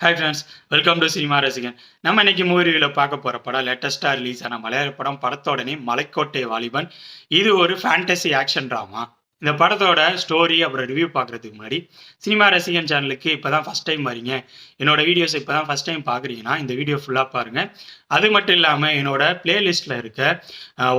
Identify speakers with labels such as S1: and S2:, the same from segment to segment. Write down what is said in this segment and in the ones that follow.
S1: Hi friends welcome to cinema Rasigan நம்ம இன்னைக்கு மூவியில் பார்க்க போகிற படம் லேட்டஸ்ட்டாக ரிலீஸ் ஆன மலையாள படம். படத்தோடனே மலைக்கோட்டை வாலிபன். இது ஒரு ஃபேண்டசி ஆக்ஷன் ட்ராமா இந்த படத்தோட ஸ்டோரி அப்புறம் ரிவ்யூ பார்க்குறதுக்கு முன்னாடி சினிமா ரசிகன் சேனலுக்கு இப்போ தான் ஃபஸ்ட் டைம் வரீங்க. என்னோட வீடியோஸ் இப்போ தான் ஃபஸ்ட் டைம் பார்க்குறீங்கன்னா இந்த வீடியோ ஃபுல்லாக பாருங்கள் அது மட்டும் இல்லாமல் என்னோட பிளேலிஸ்ட்டில் இருக்க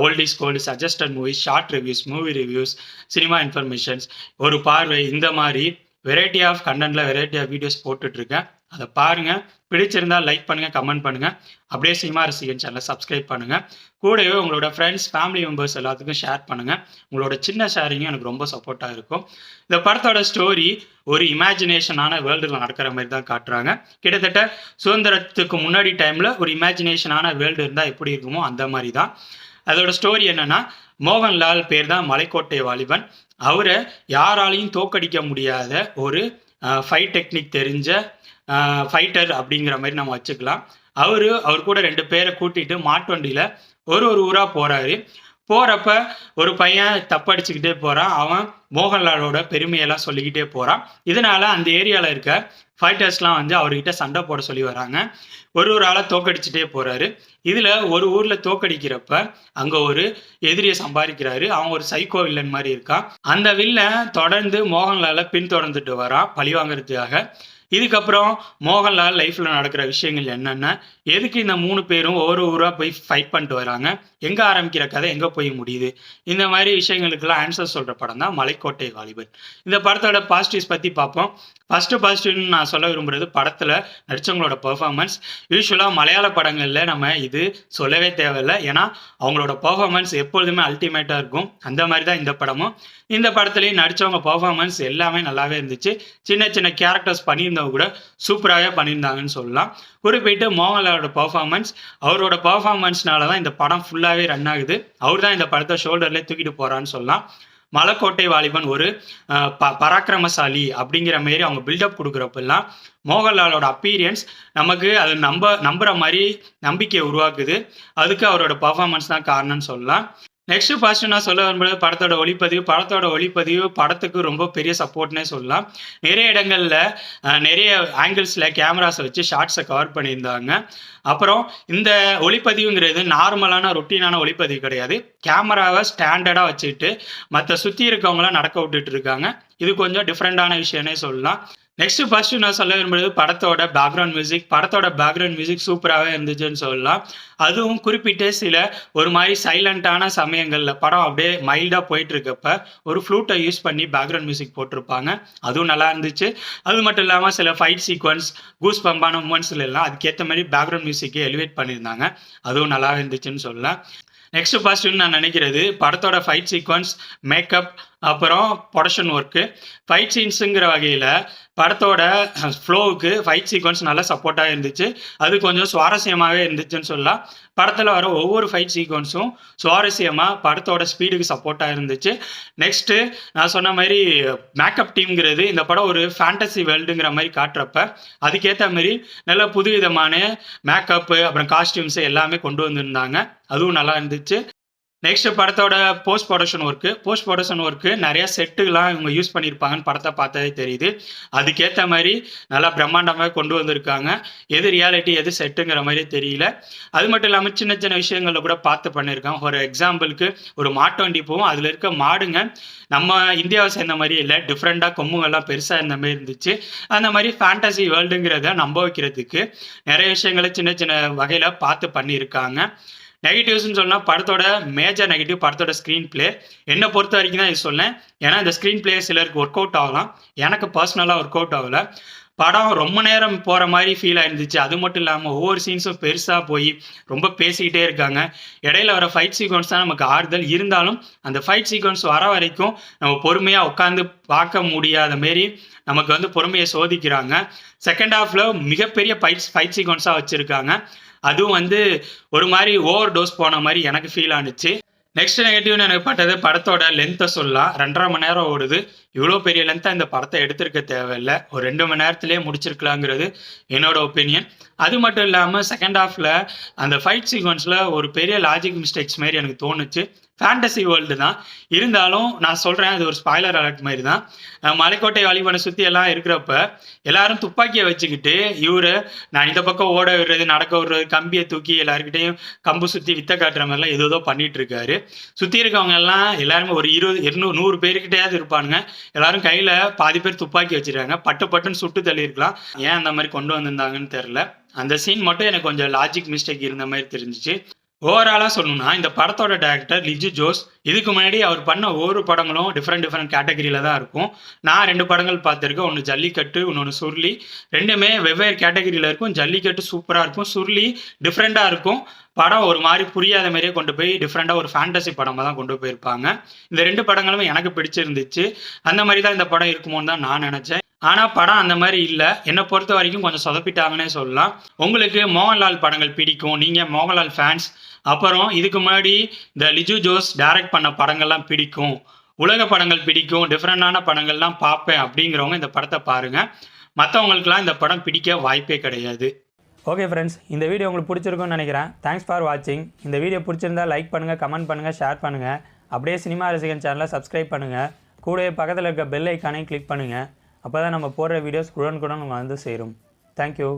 S1: oldies gold suggested movies short reviews movie reviews cinema informations ஒரு பார்வை இந்த மாதிரி வெரைட்டி ஆஃப் கண்டென்ட்டில் வெரைட்டி ஆஃப் வீடியோஸ் போட்டுட்ருக்கேன் அதை பாருங்கள் பிடிச்சிருந்தால் லைக் பண்ணுங்கள் கமெண்ட் பண்ணுங்கள் அப்படியே சினிமா ரசிகன் சேனலை சப்ஸ்கிரைப் பண்ணுங்கள் கூடவே உங்களோட ஃப்ரெண்ட்ஸ் ஃபேமிலி மெம்பர்ஸ் எல்லாத்துக்கும் ஷேர் பண்ணுங்கள் உங்களோட சின்ன ஷேரிங்கும் எனக்கு ரொம்ப சப்போர்ட்டாக இருக்கும். இந்த படத்தோட ஸ்டோரி ஒரு இமேஜினேஷனான வேர்ல்டில் நடக்கிற மாதிரி தான் காட்டுறாங்க. கிட்டத்தட்ட சுதந்திரத்துக்கு முன்னாடி டைமில் ஒரு இமேஜினேஷனான வேர்ல்டு இருந்தால் எப்படி இருக்குமோ அந்த மாதிரி தான். அதோட ஸ்டோரி என்னன்னா மோகன்லால் பேர் தான் மலைக்கோட்டை வாலிபன். அவரை யாராலையும் தோக்கடிக்க முடியாத ஒரு ஃபைட் டெக்னிக் தெரிஞ்ச ஃபைட்டர் அப்படிங்கிற மாதிரி நம்ம வச்சுக்கலாம். அவரு அவர் கூட ரெண்டு பேரை கூட்டிட்டு மாட்டுவண்டியில ஒரு ஒரு ஊரா போறாரு. போறப்ப ஒரு பையன் தப்படிச்சுக்கிட்டே போறான். அவன் மோகன்லாலோட பெருமையெல்லாம் சொல்லிக்கிட்டே போறான். இதனால அந்த ஏரியால இருக்க ஃபைட்டர்ஸ்லாம் வந்து அவர்கிட்ட சண்டை போட சொல்லி வராங்க. ஒரு ஒரு ஆளை தோக்கடிச்சுட்டே போறாரு. இதுல ஒரு ஊர்ல தோக்கடிக்கிறப்ப அங்க ஒரு எதிரியை சம்பாதிக்கிறாரு. அவன் ஒரு சைக்கோ வில்லன் மாதிரி இருக்கான். அந்த வில்லன் தொடர்ந்து மோகன்லால பின்தொடர்ந்துட்டு வரான் பழி வாங்குறதுக்காக. இதுக்கப்புறம் மோகன்லால் லைஃப்ல நடக்கிற விஷயங்கள் என்னென்ன எதுக்கு இந்த மூணு பேரும் ஒவ்வொரு ஊராக போய் ஃபைட் பண்ணிட்டு வராங்க? எங்க ஆரம்பிக்கிற கதை எங்க போய் முடியுது? இந்த மாதிரி விஷயங்களுக்கெல்லாம் ஆன்சர் சொல்ற படம் தான் மலைக்கோட்டை வாலிபன். இந்த படத்தோட பாசிட்டிவ்ஸ் பத்தி பார்ப்போம். ஃபர்ஸ்ட் பாசிட்டிவ்னு நான் சொல்ல விரும்புறது படத்துல நடிச்சவங்களோட பெர்ஃபார்மன்ஸ் யூஸ்வலாக மலையாள படங்கள்ல நம்ம இது சொல்லவே தேவையில்லை. ஏன்னா அவங்களோட பெர்ஃபார்மன்ஸ் எப்பொழுதுமே அல்டிமேட்டாக இருக்கும். அந்த மாதிரி தான் இந்த படமும். இந்த படத்துலயும் நடிச்சவங்க பெர்ஃபார்மன்ஸ் எல்லாமே நல்லாவே இருந்துச்சு. சின்ன சின்ன கேரக்டர்ஸ் பண்ணியிருந்தவங்க கூட சூப்பராகவே பண்ணியிருந்தாங்கன்னு சொல்லலாம். குறிப்பிட்டு மோகன்லாலோட பர்ஃபார்மன்ஸ் அவரோட பர்ஃபார்மன்ஸ்னால தான் இந்த படம் ஃபுல்லாகவே ரன் ஆகுது. அவர் தான் இந்த படத்தை ஷோல்டர்லேயே தூக்கிட்டு போகிறான்னு சொல்லலாம். மலைக்கோட்டை வாலிபன் ஒரு ப பராக்கிரமசாலி அப்படிங்கிற மாரி அவங்க பில்டப் கொடுக்குறப்பெல்லாம் மோகன்லாலோட அப்பீரியன்ஸ் நமக்கு அது நம்ப நம்புற மாதிரி நம்பிக்கையை உருவாக்குது. அதுக்கு அவரோட பர்ஃபார்மன்ஸ் தான் காரணம்னு சொல்லலாம். நெக்ஸ்ட் ஃபர்ஸ்ட் நான் சொல்ல வரும்போது படத்தோட ஒளிப்பதிவு. படத்தோட ஒளிப்பதிவு படத்துக்கு ரொம்ப பெரிய சப்போர்ட்னே சொல்லலாம். நிறைய இடங்களில் நிறைய ஆங்கிள்ஸில் கேமராஸை வச்சு ஷார்ட்ஸை கவர் பண்ணியிருந்தாங்க. அப்புறம் இந்த ஒளிப்பதிவுங்கிறது நார்மலான ரொட்டீனான ஒளிப்பதிவு கிடையாது. கேமராவை ஸ்டாண்டர்டாக வச்சுக்கிட்டு மற்ற சுற்றி இருக்கவங்களாம் நடக்க விட்டுட்டு இருக்காங்க. இது கொஞ்சம் டிஃப்ரெண்டான விஷயம்னே சொல்லலாம். நெக்ஸ்ட் ஃபர்ஸ்ட் நான் சொல்ல விரும்புறது படத்தோட பேக்ரவுண்ட் மியூசிக் படத்தோட பேக்ரவுண்ட் மியூசிக் சூப்பராகவே இருந்துச்சுன்னு சொல்லலாம். அதுவும் குறிப்பிட்ட சில ஒரு மாதிரி சைலண்டான சமயங்களில் படம் அப்படியே மைல்டாக போயிட்டு இருக்கப்ப ஒரு ஃப்ளூட்டை யூஸ் பண்ணி பேக்ரவுண்ட் மியூசிக் போட்டிருப்பாங்க. அதுவும் நல்லா இருந்துச்சு. அது மட்டும் இல்லாமல் சில ஃபைட் சீக்வன்ஸ் கூஸ் பம்பான மூமெண்ட்ஸ்ல எல்லாம் அதுக்கேற்ற மாதிரி பேக்ரவுண்ட் மியூசிக்கை எலிவேட் பண்ணியிருந்தாங்க. அதுவும் நல்லா இருந்துச்சுன்னு சொல்லலாம். நெக்ஸ்ட் பாசிட்டிவ்னு நான் நினைக்கிறது படத்தோட ஃபைட் சீக்வன்ஸ் மேக்கப் அப்புறம் ப்ரொடக்ஷன் ஒர்க்கு ஃபைட் சீன்ஸுங்கிற வகையில் படத்தோட ஃப்ளோவுக்கு ஃபைட் சீக்வன்ஸ் நல்லா சப்போர்ட்டாக இருந்துச்சு. அது கொஞ்சம் சுவாரஸ்யமாகவே இருந்துச்சுன்னு சொல்லலாம். படத்தில் வர ஒவ்வொரு ஃபைட் சீக்வன்ஸும் சுவாரஸ்யமாக படத்தோட ஸ்பீடுக்கு சப்போர்ட்டாக இருந்துச்சு. நெக்ஸ்ட்டு நான் சொன்ன மாதிரி மேக்கப் டீம்ங்கிறது இந்த படம் ஒரு ஃபேண்டசி வேர்ல்டுங்கிற மாதிரி காட்டுறப்ப அதுக்கேற்ற மாதிரி நல்ல புதுவிதமான மேக்கப்பு அப்புறம் காஸ்டியூம்ஸு எல்லாமே கொண்டு வந்திருந்தாங்க. அதுவும் நல்லா இருந்துச்சு. நெக்ஸ்ட் படத்தோட post production work post production work நிறைய செட்டுலாம் இவங்க யூஸ் பண்ணியிருப்பாங்கன்னு படத்தை பார்த்ததே தெரியுது. அதுக்கேற்ற மாதிரி நல்லா பிரம்மாண்டமாக கொண்டு வந்திருக்காங்க. எது ரியாலிட்டி எது செட்டுங்கிற மாதிரி தெரியல. அது மட்டும் இல்லாமல் சின்ன சின்ன விஷயங்களில் கூட பார்த்து பண்ணியிருக்காங்க. ஒரு எக்ஸாம்பிளுக்கு ஒரு மாட்டு போவோம். அதில் இருக்க மாடுங்க நம்ம இந்தியாவை சேர்ந்த மாதிரி இல்லை. டிஃப்ரெண்ட்டாக கொம்புங்கள்லாம் பெருசாக இருந்த மாதிரி இருந்துச்சு. அந்த மாதிரி ஃபேண்டசி வேர்ல்டுங்கிறத நம்ப வைக்கிறதுக்கு நிறைய விஷயங்களை சின்ன சின்ன வகையில் பார்த்து பண்ணியிருக்காங்க. நெகட்டிவ்ஸ்னு சொன்னால் படத்தோட மேஜர் நெகட்டிவ் படத்தோட ஸ்க்ரீன் பிளே என்னை பொறுத்த வரைக்கும் தான் இது சொன்னேன் ஏன்னா இந்த ஸ்க்ரீன் பிளே சிலருக்கு ஒர்க் அவுட் ஆகலாம். எனக்கு பர்சனலாக ஒர்க் அவுட் ஆகலை. படம் ரொம்ப நேரம் போகிற மாதிரி ஃபீல் ஆயிருந்துச்சு. அது மட்டும் இல்லாமல் ஒவ்வொரு சீன்ஸும் பெருசாக போய் ரொம்ப பேசிக்கிட்டே இருக்காங்க. இடையில வர ஃபைட் சீக்வன்ஸ் தான் நமக்கு ஆறுதல். இருந்தாலும் அந்த ஃபைட் சீக்வன்ஸ் வர வரைக்கும் நம்ம பொறுமையாக உட்காந்து பார்க்க முடியாத மாரி நமக்கு வந்து பொறுமையை சோதிக்கிறாங்க. செகண்ட் ஹாஃப்ல மிகப்பெரிய ஃபைட் ஃபைட் சீக்வன்ஸாக வச்சுருக்காங்க. அதுவும் வந்து ஒரு மாதிரி ஓவர் டோஸ் போன மாதிரி எனக்கு ஃபீல் ஆனிச்சு. நெக்ஸ்ட் நெகட்டிவ்னு எனக்கு பட்டது படத்தோட லென்த்தை சொல்லலாம். ரெண்டரை மணி நேரம் ஓடுது. இவ்வளோ பெரிய லென்த்தாக இந்த படத்தை எடுத்திருக்க தேவையில்லை. ஒரு ரெண்டு மணி நேரத்துலேயே முடிச்சிருக்கலாங்கிறது என்னோட ஒப்பீனியன் அது மட்டும் இல்லாமல் செகண்ட் ஹாஃபில் அந்த ஃபைட் சீக்வன்ஸில் ஒரு பெரிய லாஜிக் மிஸ்டேக்ஸ் மாதிரி எனக்கு தோணுச்சு. ஃபேண்டசி வேர்ல்டு தான். இருந்தாலும் நான் சொல்கிறேன் அது ஒரு ஸ்பாய்லர் அலர்ட் மாதிரி தான். மலைக்கோட்டை வாலிபனை சுற்றி எல்லாம் இருக்கிறப்ப எல்லாரும் துப்பாக்கியை வச்சுக்கிட்டு இவர் நான் இந்த பக்கம் ஓட விடுறது நடக்க விடுறது கம்பியை தூக்கி எல்லாருக்கிட்டையும் கம்பு சுற்றி வித்த காட்டுற மாதிரிலாம் ஏதோ ஏதோ பண்ணிட்டு இருக்காரு. சுற்றி இருக்கவங்க எல்லாம் எல்லாருமே ஒரு இருபது இருநூறு நூறு பேருக்கிட்டையாவது இருப்பானுங்க. எல்லாரும் கையில் பாதி பேர் துப்பாக்கி வச்சிருக்காங்க. பட்டு பட்டுன்னு சுட்டு தள்ளி இருக்கலாம் ஏன் அந்த மாதிரி கொண்டு வந்திருந்தாங்கன்னு தெரில அந்த சீன் மட்டும் எனக்கு கொஞ்சம் லாஜிக் மிஸ்டேக் இருந்த மாதிரி தெரிஞ்சிச்சு. ஓவராலாக சொல்லணும்னா இந்த படத்தோட டேரக்டர் லிஜு ஜோஸ் இதுக்கு முன்னாடி அவர் பண்ண ஒவ்வொரு படங்களும் டிஃப்ரெண்ட் டிஃப்ரெண்ட் கேட்டகரியில் தான் இருக்கும். நான் ரெண்டு படங்கள் பார்த்துருக்கேன். ஒன்று ஜல்லிக்கட்டு இன்னொன்று சுருளி. ரெண்டுமே வெவ்வேறு கேட்டகரியில் இருக்கும். ஜல்லிக்கட்டு சூப்பராக இருக்கும். சுருளி டிஃப்ரெண்ட்டாக இருக்கும். படம் ஒரு மாதிரி புரியாத மாதிரியே கொண்டு போய் டிஃப்ரெண்ட்டாக ஒரு ஃபேண்டசி படமாக தான் கொண்டு போயிருப்பாங்க. இந்த ரெண்டு படங்களுமே எனக்கு பிடிச்சிருந்துச்சு. அந்த மாதிரி தான் இந்த படம் இருக்குமோன்னு தான் நான் நினச்சேன். ஆனால் படம் அந்த மாதிரி இல்லை. என்னை பொறுத்த வரைக்கும் கொஞ்சம் சொதப்பிட்டாங்கன்னே சொல்லலாம். உங்களுக்கு மோகன்லால் படங்கள் பிடிக்கும். நீங்கள் மோகன்லால் ஃபேன்ஸ் அப்புறம் இதுக்கு முன்னாடி இந்த லிஜு ஜோஸ் டைரக்ட் பண்ண படங்கள்லாம் பிடிக்கும். உலக படங்கள் பிடிக்கும். டிஃப்ரெண்டான படங்கள்லாம் பார்ப்பேன் அப்படிங்கிறவங்க இந்த படத்தை பாருங்கள் மற்றவங்களுக்குலாம் இந்த படம் பிடிக்க வாய்ப்பே கிடையாது.
S2: ஓகே ஃப்ரெண்ட்ஸ் இந்த வீடியோ உங்களுக்கு பிடிச்சிருக்கும்னு நினைக்கிறேன். தேங்க்ஸ் ஃபார் வாட்சிங் இந்த வீடியோ பிடிச்சிருந்தா லைக் பண்ணுங்கள் கமெண்ட் பண்ணுங்கள் ஷேர் பண்ணுங்கள் அப்படியே சினிமா ரசிகன் சேனலை சப்ஸ்கிரைப் பண்ணுங்கள் கூடவே பக்கத்தில் இருக்க பெல் ஐக்கானையும் கிளிக் பண்ணுங்கள் அப்போ தான் நம்ம போடுற வீடியோஸ் குடன் குடன் உங்களுக்கு வந்து சேரும். தேங்க்யூ